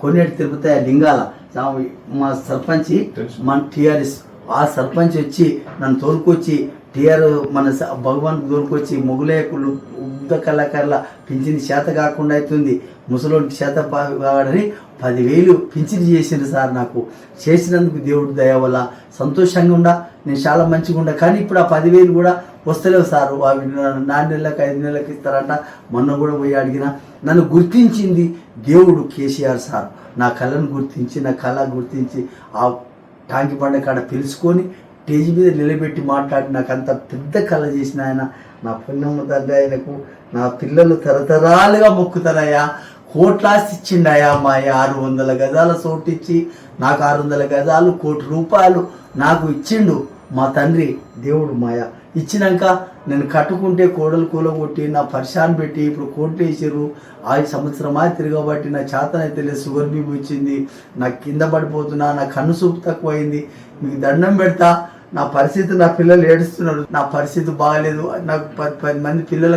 కొన్నేటి తిరుపతయ్య లింగాల మా సర్పంచి మన టిఆర్ఎస్ ఆ సర్పంచ్ వచ్చి నన్ను తోలుకొచ్చి టీఆర్ మన స- భగవాన్ తోలుకొచ్చి మొగులేకులు ఉద్ద కళాకారుల పింఛన్ చేత కాకుండా అవుతుంది ముసలోంటి చేత పా- కావాలని పదివేలు పింఛని చేసిండు సార్ నాకు. చేసినందుకు దేవుడి దయ వల్ల సంతోషంగా ఉండా నేను చాలా మంచిగా ఉండా. కానీ ఇప్పుడు ఆ పదివేలు కూడా వస్తలేవు సార్. అవి నాలుగు నెలలకు ఐదు నెలలకు ఇస్తారంట. మొన్న కూడా పోయి అడిగిన నన్ను గుర్తించింది దేవుడు కేసీఆర్ సార్. నా కళను గుర్తించి నా కళ గుర్తించి ఆ టాంకి పండ కాడ పిలుచుకొని స్టేజ్ మీద నిలబెట్టి మాట్లాడి నాకు అంత పెద్ద కళ చేసిన ఆయన నా పుణ్యమ్మ తండ్రి ఆయనకు నా పిల్లలు తరతరాలుగా మొక్కుతారయ్యా. కోట్లాస్తి ఇచ్చిండయా మా ఆరు వందల గజాల చోటు ఇచ్చి నాకు ఆరు వందల గజాలు కోటి రూపాయలు నాకు ఇచ్చిండు మా తండ్రి దేవుడు మాయ ఇచ్చినాక నేను కట్టుకుంటే కోడలు కూలగొట్టి నా పరిశాన్ పెట్టి ఇప్పుడు కోట్లు వేసారు ఆ సంవత్సరమా తిరగబట్టి నా చేతనైతే లేదు షుగర్ బీపీ వచ్చింది. నాకు కింద పడిపోతున్నా నా కన్ను చూపు తక్కువైంది మీకు దండం పెడతా నా పరిస్థితి నా పిల్లలు ఏడుస్తున్నారు నా పరిస్థితి బాగాలేదు నాకు పది పది మంది పిల్లల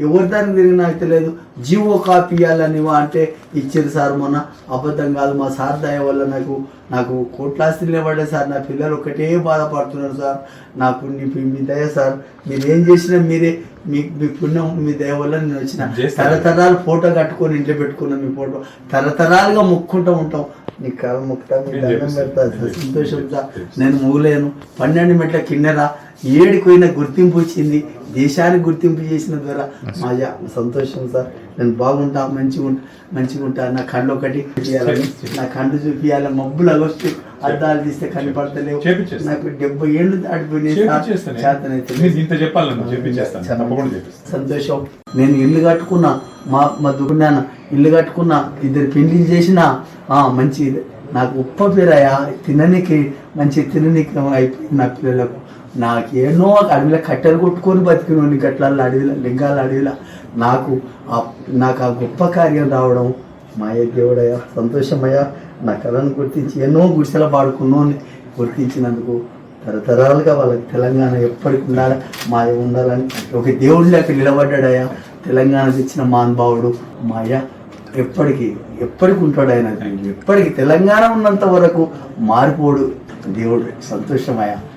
ఎవరి దానికి తిరిగినా అయితే లేదు. జీవో కాపీ ఇవ్వాలని అంటే ఇచ్చారు సార్ మొన్న అబద్ధం కాదు. మా సార్ దయ వల్ల నాకు నాకు కోట్లాస్తి నిలబడే సార్. నా పిల్లలు ఒకటే బాధపడుతున్నారు సార్. నాకు మీ దయ సార్. మీరు ఏం చేసినా మీరే మీ మీ పుణ్యం మీ దయ వల్ల నేను వచ్చిన. తరతరాలు ఫోటో కట్టుకొని ఇంట్లో పెట్టుకున్నాం మీ ఫోటో. తరతరాలుగా మొక్కుంటూ ఉంటాం. నీ కాలు మొక్కుతా మీ దండం. పెడతా. సార్ నేను సంతోషం సార్. చేపిస్తాను. నేను మూలేను. పన్నెండు మెట్ల కిన్నెర ఏడుకోయిన గుర్తింపు వచ్చింది. దేశానికి గుర్తింపు చేసిన ద్వారా మా సంతోషం సార్. నేను బాగుంటా మంచిగా ఉంటా మంచిగా ఉంటా నా కళ్ళు ఒకటి చూపియాలని నా కళ్ళు చూపియాలి మబ్బులు అగొస్తే అద్దాలు తీస్తే కనపడతలేవు. నాకు డెబ్బై ఏళ్ళు దాటిపోయినాయి సంతోషం. నేను ఇల్లు కట్టుకున్నా మా మా దుకున్నాన ఇల్లు కట్టుకున్నా ఇద్దరు పెళ్ళి చేసిన ఆ, మంచి నాకు ఉప్ప పేరయ్యా తిననీకి మంచి తిననీకి అయిపోయింది నా పిల్లలకు. నాకు ఎన్నో అడవిలో కట్టెలు కొట్టుకొని బతికినోని గట్ల అడవిలో లింగాల అడవిలో. నాకు ఆ- నాకు ఆ గొప్ప కార్యం రావడం మాయ దేవుడయ్యా సంతోషమయ్యా. నా కళను గుర్తించి ఎన్నో గుడిసెల పాడుకున్నోని గుర్తించినందుకు తరతరాలుగా వాళ్ళకి తెలంగాణ ఎప్పటికి ఉండాలి మాయ ఉండాలని. ఒక దేవుడి లెక్క నిలబడ్డాడయ్యా తెలంగాణ తెచ్చిన మహానుభావుడు మాయ ఎప్పటికీ ఎప్పటికి ఉంటాడు ఆయన. ఎప్పటికి తెలంగాణ ఉన్నంత వరకు మారిపోడు దేవుడు. సంతోషమయ్యా.